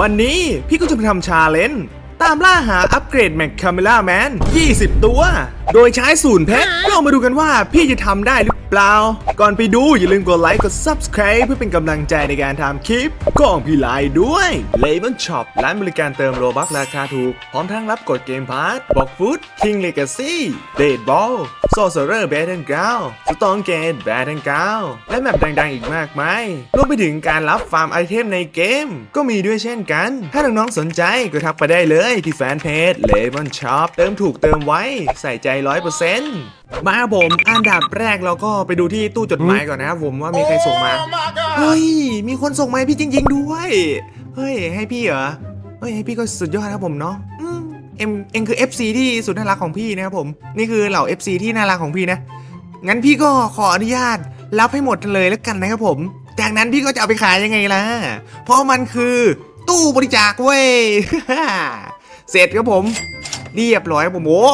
วันนี้พี่ก็จะไปทำชาเลนจ์ตามล่าหาอัปเกรดแมคคาเมล่าแมน 20 ตัว โดยใช้ศูนย์เพชรลองมาดูกันว่าพี่จะทำได้หรือเปล่า ก่อนไปดูอย่าลืมกดไลค์กด Subscribe เพื่อเป็นกำลังใจในการทำคลิปของพี่ไลน์ด้วย l a b e l Shop ร้านบริการเติมโลบักราคาถูก พร้อมทั้งรับกดเกมพาร์ทบอกฟุต King Legacy b a s e b a l l Sorcerer Battleground Stone Gate Battleground และแมปดังๆอีกมากมายรวมไปถึงการรับฟาร์มไอเทมในเกม ก็มีด้วยเช่นกัน ถ้าน้องๆสนใจก็ทักไปได้เลยที่แฟนเพจ l a b e l Shop เติมถูกเติมไว้ใส่ใจ100%มาครับผมอันดับแรกเราก็ไปดูที่ตู้จดหมายก่อนนะครับผมว่ามีใครส่งมา เฮ้ย มีคนส่งมาให้พี่จริง ๆ ด้วย เฮ้ย ให้พี่เหรอ เฮ้ย ให้พี่ก็สุดยอดครับผมเนาะอืมเอ็มเอ็งคือ FC ที่สุดน่ารักของพี่นะครับผม นี่คือเหล่า FC ที่น่ารักของพี่นะ งั้นพี่ก็ขออนุญาตรับให้หมดเลยแล้วกันนะครับผม จากนั้นพี่ก็จะเอาไปขายยังไงล่ะ เพราะมันคือตู้บริจาคเว้ย เสร็จครับผม เรียบร้อยครับผมโอ้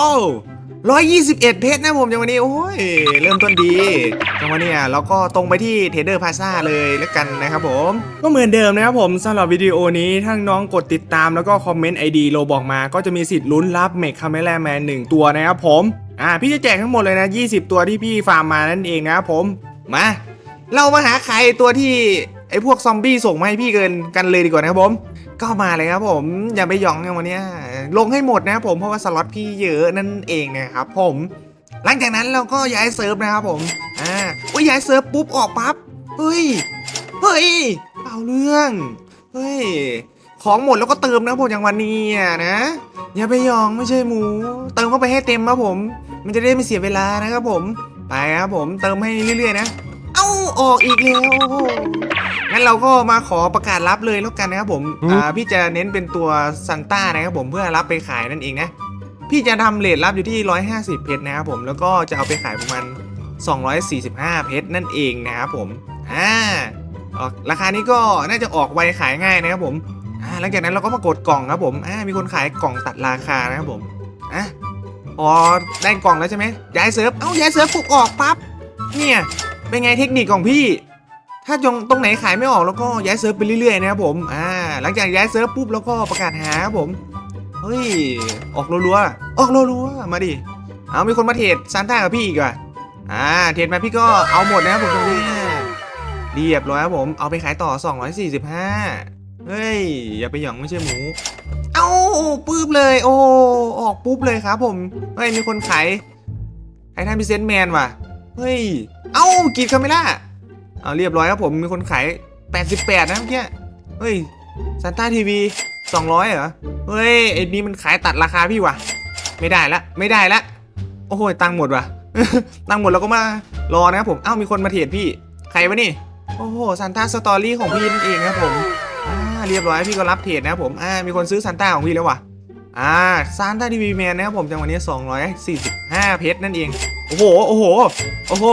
ร้อยยี่สิบเอ็ดเพชรนะผมจังวันนี้ โอ้ย เริ่มต้นดีจังวันนี้อะเราก็ตรงไปที่เทเดอร์พาซาเลยแล้วกันนะครับผม ก็เหมือนเดิมนะครับผมสำหรับวิดีโอนี้ถ้าน้องกดติดตามแล้วก็คอมเมนต์ไอดีโลบอกมา ก็จะมีสิทธิ์ลุ้นรับเมคคาเมล่าแมนหนึ่งตัวนะครับผม อ่า พี่จะแจกทั้งหมดเลยนะ 20 ตัวที่พี่ฟาร์มมานั่นเองนะครับผม มา เรามาหาใครตัวที่ไอ้พวกซอมบี้ส่งมาให้พี่เกินกันเลยดีกว่านะครับผม ก็มาเลยครับผมอย่าไปหยองกันวันนี้ลงให้หมดนะครับผมเพราะว่าสล็อตพี่เยอะนั่นเองนะครับผม หลังจากนั้นเราก็ย้ายเซิร์ฟนะครับผมอ่าว่าย้ายเซิร์ฟปุ๊บออกปั๊บเฮ้ยเฮ้ยเอาเรื่องเฮ้ยของหมดแล้วก็เติมนะผมอย่างวันนี้อะนะอย่าไปยองไม่ใช่หมู เติมเข้าไปให้เต็มครับผม มันจะได้ไม่เสียเวลานะครับผมไปครับผมเติมให้เรื่อยๆนะ เอ้าออกอีกแล้ว งั้นเราก็มาขอประกาศรับเลยแล้วกันนะครับผมอืมอ่าพี่จะเน้นเป็นตัวซันต้านะครับผมเพื่อรับไปขายนั่นเองนะ พี่จะทำเลทรับอยู่ที่ 150 เพชรนะครับผมแล้วก็จะเอาไปขายประมาณ245 เพชรนั่นเองนะครับผมอ่าออกราคานี้ก็น่าจะออกไวขายง่ายนะครับผมอ่าหลังจากนั้นเราก็มากดกล่องครับผมอ่ามีคนขายกล่องตัดราคานะครับผมอะอ๋อได้กล่องแล้วใช่ไหมย้ายเซิร์ฟเอ้าย้ายเซิร์ฟปุ๊บออกปั๊บเนี่ยเป็นไงเทคนิคของพี่ ถ้าตรงตรงไหนขายไม่ออกแล้วก็ย้ายเซิร์ฟไปเรื่อยๆนะครับผมอ่าหลังจากย้ายเซิร์ฟปุ๊บแล้วก็ประกาศหาครับผมเฮ้ยออกรัวๆออกรัวๆมาดิเอามีคนมาเทรดซานต้ากับพี่อีกว่ะอ่าเทรดมาพี่ก็เอาหมดนะครับผมตรงนี้เรียบร้อยครับผมเอาไปขายต่อ 245 เฮ้ย อย่าไปหยองไม่ใช่หมู เอ้าปุ๊บเลย โอ้ออกปุ๊บเลยครับผม เฮ้ย มีคนขายขายท่านพิเศษแมนว่ะ เฮ้ย เอ้ากรีดคาเมล่า เอาเรียบร้อยครับผมมีคนขาย 88 นะเมื่อกี้เฮ้ยซันต้าทีวี200 เหรอ เฮ้ยไอ้นี่มันขายตัดราคาพี่ว่ะ ไม่ได้ละไม่ได้ละโอ้โหตังค์หมดว่ะตังค์หมดแล้วก็มารอนะครับผมเอ้ามีคนมาเทรดพี่ ใครวะนี่ โอ้โหซันต้าสตอรี่ของพี่นั่นเองครับผมอ่าเรียบร้อยพี่ก็รับเทรดนะครับผมอ่ามีคนซื้อซันต้าของพี่แล้วว่ะอ่าซันต้าทีวีแมนนะครับผมจังหวะนี้ 245 เพชรนั่นเอง โอ้โห โอ้โห โอ้โห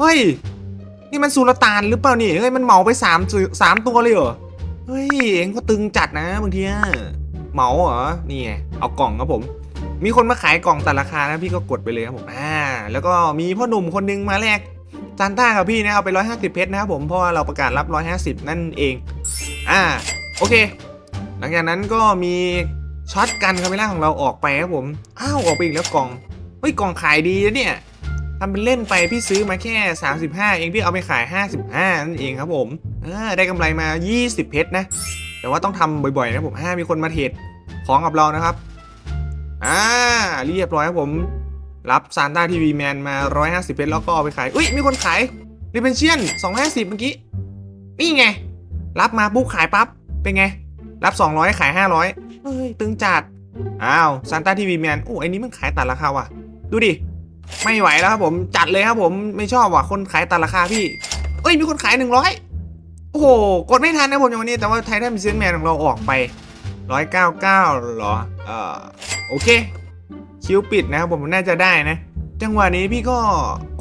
เฮ้ย นี่มันสุลต่านหรือเปล่านี่เฮ้ยมันเหมาไปสามสื่อสามตัวเลยเหรอเฮ้ยเองก็ตึงจัดนะบางทีเหมาเหรอนี่ไงเอากล่องครับผม มีคนมาขายกล่องแตัดราคานะพี่ก็กดไปเลยครับผมอ่าแล้วก็มีพ่อหนุ่มคนนึงมาแลกซานต้ากับพี่นะเอาไป 150 เพชรนะครับผมเพราะว่าเราประกาศรับ 150 นั่นเอง อ่าโอเค หลังจากนั้นก็มีช็อตกันคาเมล่าของเราออกไปครับผมอ้าวออกไปอีกแล้วกล่องเฮ้ยกล่องขายดีนะเนี่ย ทำเป็นเล่นไปพี่ซื้อมาแค่ 35 เองพี่เอาไปขาย 55 นั่นเองครับผมอได้กำไรมา 20 เพชรนะ แต่ว่าต้องทำบ่อยๆนะผมห้ามีคนมาเทรดของกับเรานะครับอ่าเรียบร้อยครับผม รับซานต้าทีวีแมนมา 150 เพชรแล้วก็เอาไปขาย อุ้ยมีคนขายรีเบนเชียน 250 เมื่อกี้ นี่ไง รับมาปุ๊บขายปั๊บ เป็นไง รับ 200 ขาย 500 เฮ้ย ตึงจัด อ้าวซานต้าทีวีแมน โอ้ไอ้นี้มันขายตัดราคาว่ะ ดูดิ ไม่ไหวแล้วครับผมจัดเลยครับผมไม่ชอบว่ะคนขายตัดราคาพี่ เอ้ยมีคนขายหนึ่งร้อยโอ้โหกดไม่ทันนะผมอย่างวันนี้แต่ว่าไททันมิเซนแมนของเราออกไปร้อยเก้าเก้าหรอเอ่อโอเค คิวปิดนะครับผมน่าจะได้นะ จังหวะนี้พี่ก็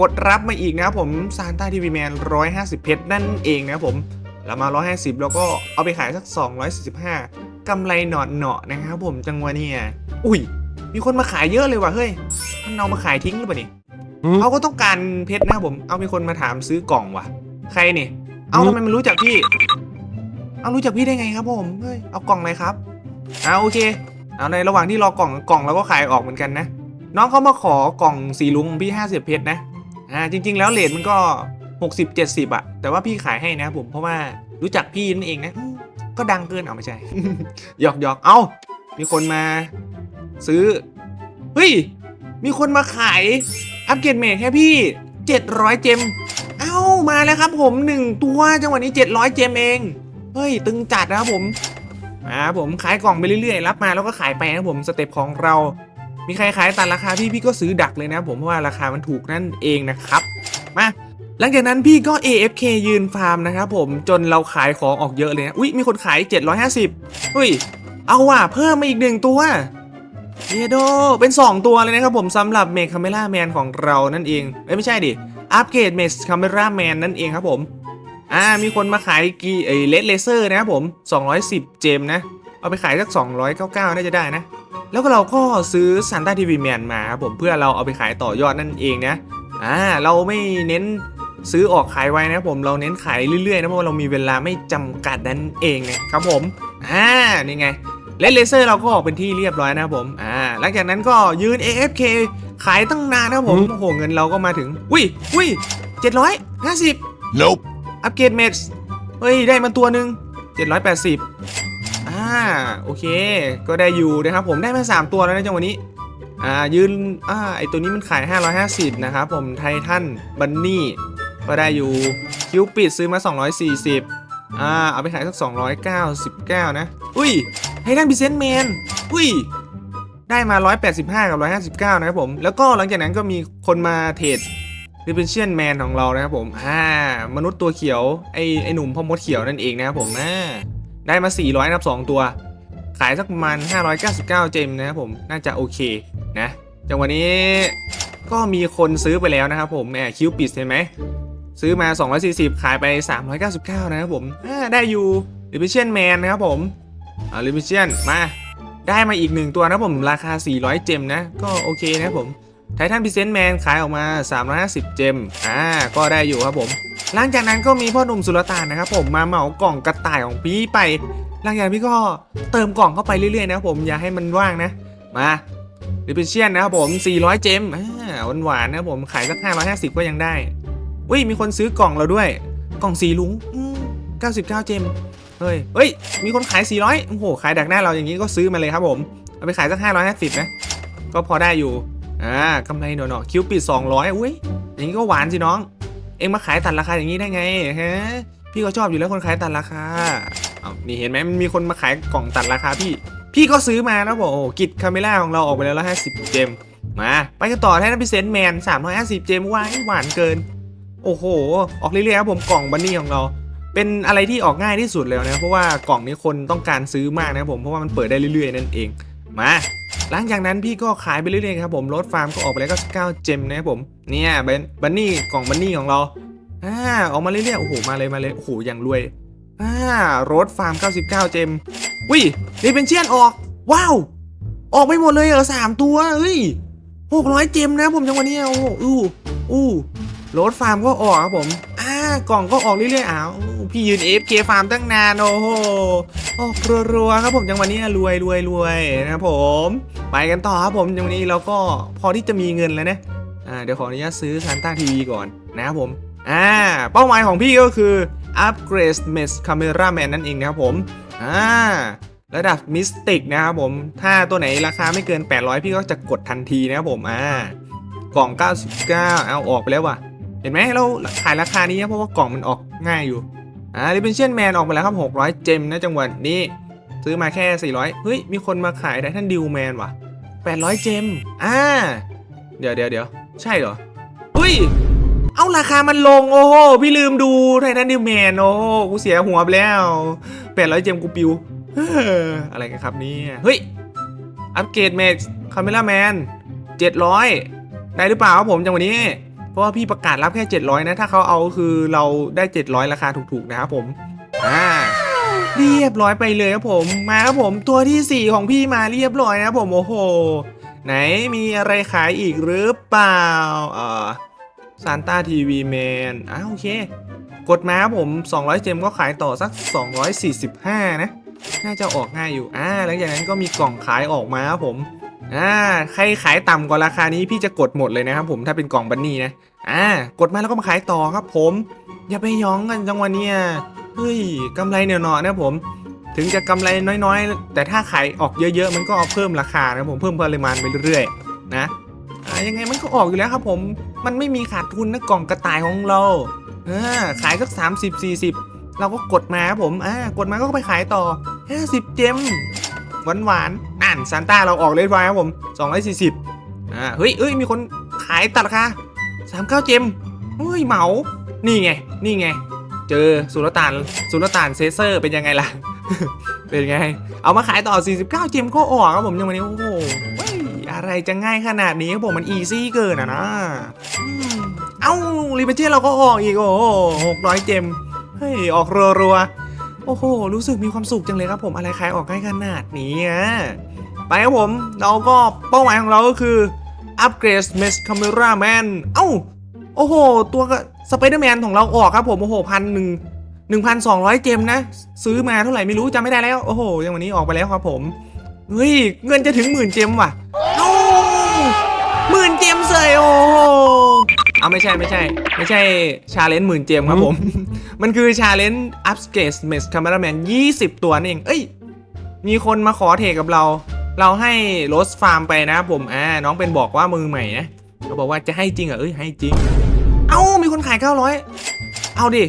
กดรับมาอีกนะครับผมซานต้าทีวีแมนร้อยห้าสิบเพชรนั่นเองนะครับผมแล้วมาร้อยห้าสิบแล้วก็เอาไปขายสักสองร้อยสี่สิบห้ากำไรหนอนเนาะนะครับผมจังหวะนี้อุ้ย มีคนมาขายเยอะเลยว่ะเฮ้ย มันเอามาขายทิ้งหรือเปล่านี่อืม เขาก็ต้องการเพชรนะครับผม เอามีคนมาถามซื้อกล่องว่ะ ใครนี่ เอาอืมทำไมมันรู้จักพี่ เอารู้จักพี่ได้ไงครับผม เฮ้ย เอากล่องอะไรครับเอาโอเค เอาในระหว่างที่รอกล่องกล่องเราก็ขายออกเหมือนกันนะ น้องเขามาขอกล่องสีลุงของพี่ 50 เพชรนะ อ่าจริง ๆ แล้วเลทมันก็ 60 70อะแต่ว่าพี่ขายให้นะครับผมเพราะว่ารู้จักพี่นั่นเองนะอืมก็ดังเกินเอาไม่ใช่ หยอกหยอกเอามีคนมา ซื้อ เฮ้ย มีคนมาขายอัปเกรดเมทแค่พี่ 700 เจม เอ้ามาแล้วครับผม 1 ตัวจังหวะนี้ 700 เจมเอง เฮ้ย ตึงจัดนะครับผมมาผมขายกล่องไปเรื่อยๆ รับมาแล้วก็ขายไปนะผมสเต็ปของเรา มีใครขายตัดราคาพี่พี่ก็ซื้อดักเลยนะผมเพราะว่าราคามันถูกนั่นเองนะครับมาหลังจากนั้นพี่ก็ AFK ยืนฟาร์มนะครับผมจนเราขายของออกเยอะเลยนะ อุ๊ย มีคนขาย 750เฮ้ย เอาว่ะเพิ่มมาอีกหนึ่งตัว เยโดเป็น 2 ตัวเลยนะครับผมสำหรับเมคคาเมล่าแมนของเรานั่นเองเอ้ยไม่ใช่ดิอัปเกรดเมคคาเมล่าแมนนั่นเองครับผมอ่ามีคนมาขายกีเอ้เลดเลเซอร์นะครับผม 210 เจมนะ เอาไปขายสัก 299 น่าจะได้นะ แล้วก็เราก็ซื้อซันต้าทีวีแมนมาครับผมเพื่อเราเอาไปขายต่อยอดนั่นเองนะอ่าเราไม่เน้นซื้อออกขายไว้นะครับผมเราเน้นขายเรื่อยๆนะเพราะว่าเรามีเวลาไม่จำกัดนั่นเองนะครับผมอ่านี่ไง และเลเซอร์เราก็ออกเป็นที่เรียบร้อยนะครับผม อ่า หลังจากนั้นก็ยืน AFK ขายตั้งนานนะครับผม โอ้โห เงินเราก็มาถึง อุ้ยอุ้ยเจ็ดร้อยห้าสิบ Nope. อัปเกรดเมทเฮ้ย ได้มาตัวหนึ่งเจ็ดร้อยแปดสิบอ่า โอเค ก็ได้อยู่นะครับผม ได้มาสามตัวแล้วนะจังหวะนี้ อ่า ยืน อ่า ไอตัวนี้มันขาย 550 นะครับผม ไททัน บันนี่ ก็ได้อยู่ คิวปิดซื้อมา 240 อ่า เอาไปขายสัก 299 นะ อุ้ย ไททันพิเซนแมนอุ้ย ได้มา 185 กับ 159 นะครับผม แล้วก็หลังจากนั้นก็มีคนมาเทรดดิเ e นเชียนแมนของเรานะครับผมอ่ามนุษย์ตัวเขียว ไอไอหนุ่มพ่อมดเขียวนั่นเองนะครับผมนะได้มา 400นับ2ตัว ขายสักประมาณ 599 เจมนะครับผม น่าจะโอเคนะ จังหวะนี้ก็มีคนซื้อไปแล้วนะครับผมแหมคิวปิดเห็นไหม ซื้อมา 240 ขายไป 399 นะครับผมอ่าได้อยู่ดิเ e นเชียนแมนนะครับผม อ่าดิเ e นเชียนมา ได้มาอีกหนึ่งตัวนะผมราคา 400 เจมนะ ก็โอเคนะผมไททันพิเซนแมนขายออกมา 350 เจม อ่า ก็ได้อยู่ครับผม หลังจากนั้นก็มีพ่อหนุ่มสุลต่านนะครับผมมาเหมากล่องกระต่ายของพี่ไป หลังจากนั้นพี่ก็เติมกล่องเข้าไปเรื่อยๆนะครับผมอย่าให้มันว่างนะ มาดิเ e นเชียนนะครับผม 400 เจม อ่าหวานๆนะครับผมขายสัก 550 ก็ยังได้ อุ้ยมีคนซื้อกล่องเราด้วย กล่องสีลุง 99 เจม เฮ้ย เฮ้ย มีคนขาย 400 โอ้โห ขายดักหน้าเราอย่างนี้ก็ซื้อมาเลยครับผม เอาไปขายสัก 550 นะ ก็พอได้อยู่ อ่ากำไรหน่อยๆคิวปิด 200 อุ้ย อย่างนี้ก็หวานสิน้อง เอ็งมาขายตัดราคาอย่างนี้ได้ไงฮะ พี่ก็ชอบอยู่แล้วคนขายตัดราคาเอานี่เห็นไหมมันมีคนมาขายกล่องตัดราคาพี่ พี่ก็ซื้อมาแล้วบอกโอ้โหกิจคาเมล่าของเราออกไปแล้วละ50เจม มา ไปกันต่อแทนพิเศษแมน350เจมว้ายหวานเกิน โอ้โห ออกเรื่อยๆครับผมกล่องบันนี่ของเรา เป็นอะไรที่ออกง่ายที่สุดแล้วนะเพราะว่ากล่องนี้คนต้องการซื้อมากนะครับผมเพราะว่ามันเปิดได้เรื่อยๆนั่นเองมาหลังจากนั้นพี่ก็ขายไปเรื่อยๆครับผมรถฟาร์มก็ออกไปแล้วก็9เจมนะครับผมเนี่ยเบนบันนี่กล่องบันนี่ของเราอ่าออกมาเรื่อยๆโอ้โหมาเลยมาเลยโอ้โหอย่างรวยอ่ารถฟาร์ม 99 เจมวิเดเป็นเชียนออกว้าวออกไปหมดเลยเหรอสามตัวเฮ้ย600เจมนะผมจังวะนี้โอ้โหอู้อู้รถฟาร์มก็ออกครับผม กล่องก็ออกเรื่อยๆอ้าวพี่ยืน AFK ฟาร์มตั้งนานโอ้โหออกรัวๆครับผมจังวะนี้รวยรวยรวยนะครับผมไปกันต่อครับผมจังวะนี้เราก็พอที่จะมีเงินแล้วนะอ่าเดี๋ยวขออนุญาตซื้อซานต้าทีวีก่อนนะครับผมอ่าเป้าหมายของพี่ก็คือ upgrade mesh camera man นั่นเองนะครับผมอ่าระดับมิสติกนะครับผม ถ้าตัวไหนราคาไม่เกิน 800 พี่ก็จะกดทันทีนะครับผม อ่า กล่อง 99 เอาออกไปแล้วว่ะ เห็นไหมเราขายราคานี้นะเพราะว่ากล่องมันออกง่ายอยู่อ่า r e v e n t i o n Man ออกไปแล้วครับ 600 เจมนะจังหวะนี้ ซื้อมาแค่ 400 เฮ้ย มีคนมาขายได้ททันดิวแมนว่ะ 800 เจมอ่าเดี๋ยวเดี๋ยวเดี๋ยวใช่เหรอเฮ้ย เอาราคามันลง โอ้โห พี่ลืมดูไททันดิวแมน โอ้โห กูเสียหัวไปแล้ว 800 เจมกูปิวอะไรกันครับนี่เฮ้ย อัปเกรดเมจคาเมล่าแมน700 ได้หรือเปล่าครับผมจังหวะนี้ เพราะว่าพี่ประกาศรับแค่ 700 นะ ถ้าเขาเอาคือเราได้ 700 ราคาถูกๆนะครับผมอ่าเรียบร้อยไปเลยครับผม มาครับผมตัวทีสี่4 ของพี่มาเรียบร้อยนะครับผมโอ้โห ไหนมีอะไรขายอีกหรือเปล่าเออซานต้าทีวีแมนอ่าโอเค กดมาครับผม 200 เจมก็ขายต่อสัก 245 นะ น่าจะออกง่ายอยู่อ่าหลังจากนั้นก็มีกล่องขายออกมาครับผม อ่าใครขายต่ำกว่าราคานี้พี่จะกดหมดเลยนะครับผมถ้าเป็นกล่องบันนี่นะอ่ากดมาแล้วก็มาขายต่อครับผม อย่าไปย้องกันจังวันเนี้ยเฮ้ยกำไรเหนียวหนอนะผม ถึงจะกำไรน้อยๆ แต่ถ้าขายออกเยอะ ๆ มันก็เพิ่มราคานะผมเพิ่มปริมาณไปเรื่อยๆนะอ่ายังไงมันก็ออกอยู่แล้วครับผม มันไม่มีขาดทุนนะกล่องกระต่ายของเราอ่าขายสัก30 40 เราก็กดมาครับผมอ่ากดมาก็ไปขายต่อ 50 เจมหวานหวานๆานซานต้าเราออกเลยไว้ครับผม 240อ่าเฮ้ยเอ้ยมีคนขายตัดราคา39 เจมเฮ้ยเหมานี่ไง นี่ไง เจอสุลต่านสุลต่านเซเซอร์เป็นยังไงล่ะ เป็นไง เอามาขายต่อ 49 เจมก็ออกครับผมยังวันนี้โอ้โหเฮ้ยอะไรจะง่ายขนาดนี้ครับผมมันอีซี่เกินอะนะเอ้ารีเบเจเราก็ออกอีกโอ้โห600 เจมเฮ้ยออกรัวๆ โอ้โห รู้สึกมีความสุขจังเลยครับผมอะไรขายออกง่ายขนาดนี้อะไปครับผมเราก็เป้าหมายของเราก็คืออัปเกรด Mesh Camera Man เอ้า โอ้โห ตัวก็สไปเดอร์แมนของเราออกครับผม โอ้โหพันหนึ่งหนึ่งพันสองร้อยเจมนะ ซื้อมาเท่าไหร่ไม่รู้จำไม่ได้แล้ว โอ้โหยังวันนี้ออกไปแล้วครับผม เฮ้ย เงินจะถึงหมื่นเจมว่ะเอ้หมื่นเจมเสยโอ้โห เอาไม่ใช่ไม่ใช่ ไม่ใช่ชาเลนจ์หมื่นเจมครับผม มันคือชาเลนจ์อัปเกรดเมสคาเมราแมน20ตัวนั่นเอง เอ้ย มีคนมาขอเทรดกับเรา เราให้โรสฟาร์มไปนะครับผม อ่า น้องเป็นบอกว่ามือใหม่นะเขาบอกว่าจะให้จริงเหรอเอ้ย ให้จริง เอ้า มีคนขาย900เอาดิ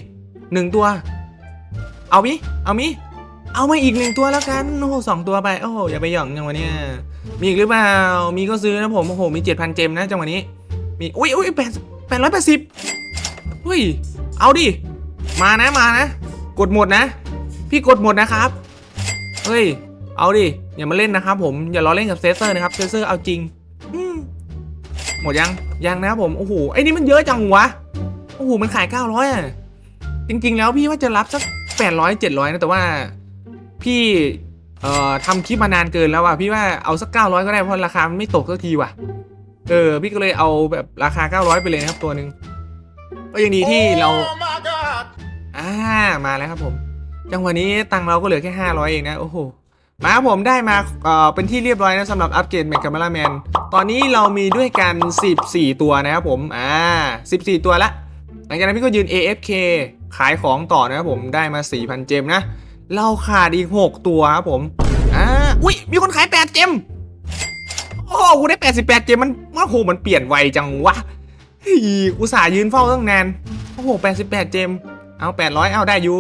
หนึ่งตัว เอามิ เอามิ เอามาอีกหนึ่งตัวแล้วกัน โอ้โหสองตัวไป โอ้โห อย่าไปหย่องจังวันนี้มีอีกหรือเปล่า มีก็ซื้อนะผม โอ้โห มี7,000เจมนะจังหวะนี้มี อุ้ยอุ้ยแปด แปดร้อยแปดสิบเฮ้ย เอาดิ มานะมานะ กดหมดนะ พี่กดหมดนะครับ เฮ้ย เอาดิ อย่ามาเล่นนะครับผม อย่าล้อเล่นกับเซเซอร์นะครับ เซเซอร์เอาจริง หมดยัง ยังนะครับผม โอ้โห ไอ้นี่มันเยอะจังวะ โอ้โห มันขาย 900อะ จริง ๆ แล้วพี่ว่าจะรับสัก 800 700 นะ แต่ว่าพี่เอ่อทำคลิปมานานเกินแล้วอะพี่ว่าเอาสัก 900 ก็ได้เพราะราคามันไม่ตกสักทีว่ะ เออพี่ก็เลยเอาแบบราคา 900 ไปเลยนะครับตัวหนึ่งก็ยังดีที่เราอ่ามาแล้วครับผม จังหวะนี้ตังค์เราก็เหลือแค่ 500 เองนะโอ้โหมาครับผมได้มาเอ่อเป็นที่เรียบร้อยนะสำหรับอัปเกรดแม c ค a ม e ราแมนตอนนี้เรามีด้วยกัน 14 ตัวนะครับผมอ่า14 ตัวละ หลังจากนั้นพี่ก็ยืน AFK ขายของต่อนะครับผมได้มา 4,000 เจมนะ เราขาดอีก 6 ตัวครับผมอ่าอุ้ยมีคนขาย 8 เจม โอ้โหกูได้ 88เจมมันว่าโหมันเปลี่ยนไวจังวะเฮ้ยอุตส่าห์ยืนเฝ้าตั้งนานโอ้โห 88เจมเอา 800 เอาได้อยู่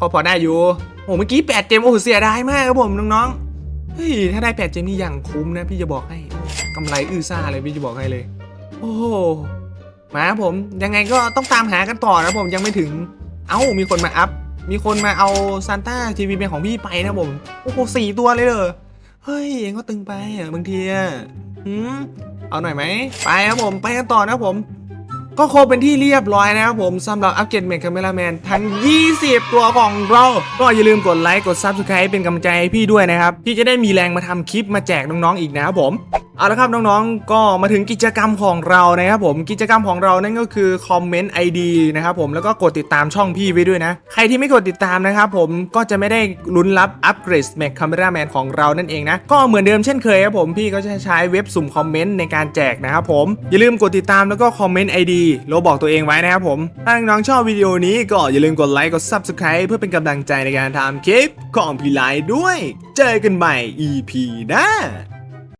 ก็พอได้อยู่โอ้เมื่อกี้ 8เจมโอ้โหเสียดายมากครับผมน้องๆเฮ้ยถ้าได้ 8เจมนี่อย่างคุ้มนะพี่จะบอกให้กำไรอื้อซ่าเลยพี่จะบอกให้เลย โอ้โหมาครับผมยังไงก็ต้องตามหากันต่อนะผมยังไม่ถึง เอ้ามีคนมาอัพมีคนมาเอาซานต้าทีวีเป็นของพี่ไปนะผม โอ้โหสี่ตัวเลยเหรอ เฮ้ยเองก็ตึงไปอะบางทีอะหืมเอาหน่อยไหมไปครับผมไปกันต่อนะครับผม ก็ครบเป็นที่เรียบร้อยนะครับผมสำหรับอัปเกรดเมคคาเมลาแมนทั้ง 20 ตัวของเรา ก็อย่าลืมกดไลค์กด Subscribe เป็นกำลังใจให้พี่ด้วยนะครับพี่จะได้มีแรงมาทำคลิปมาแจกน้องๆอีกนะครับผม เอาละครับน้องๆ ก็มาถึงกิจกรรมของเรานะครับผมกิจกรรมของเรานั่นก็คือคอมเมนต์ ID นะครับผมแล้วก็กดติดตามช่องพี่ไว้ด้วยนะ ใครที่ไม่กดติดตามนะครับผมก็จะไม่ได้ลุ้นรับอัปเกรด Mac Camera Man ของเรานั่นเองนะ ก็เหมือนเดิมเช่นเคยครับผมพี่ก็จะใช้เว็บสุ่มคอมเมนต์ในการแจกนะครับผมอย่าลืมกดติดตามแล้วก็คอมเมนต์ ID โลบอกตัวเองไว้นะครับผมถ้าน้องๆชอบวิดีโอนี้ก็อย่าลืมกดไลค์กด Subscribe เพื่อเป็นกำลังใจในการทำคลิปของพี่ไลด้วย เจอกันใหม่ EP หน้า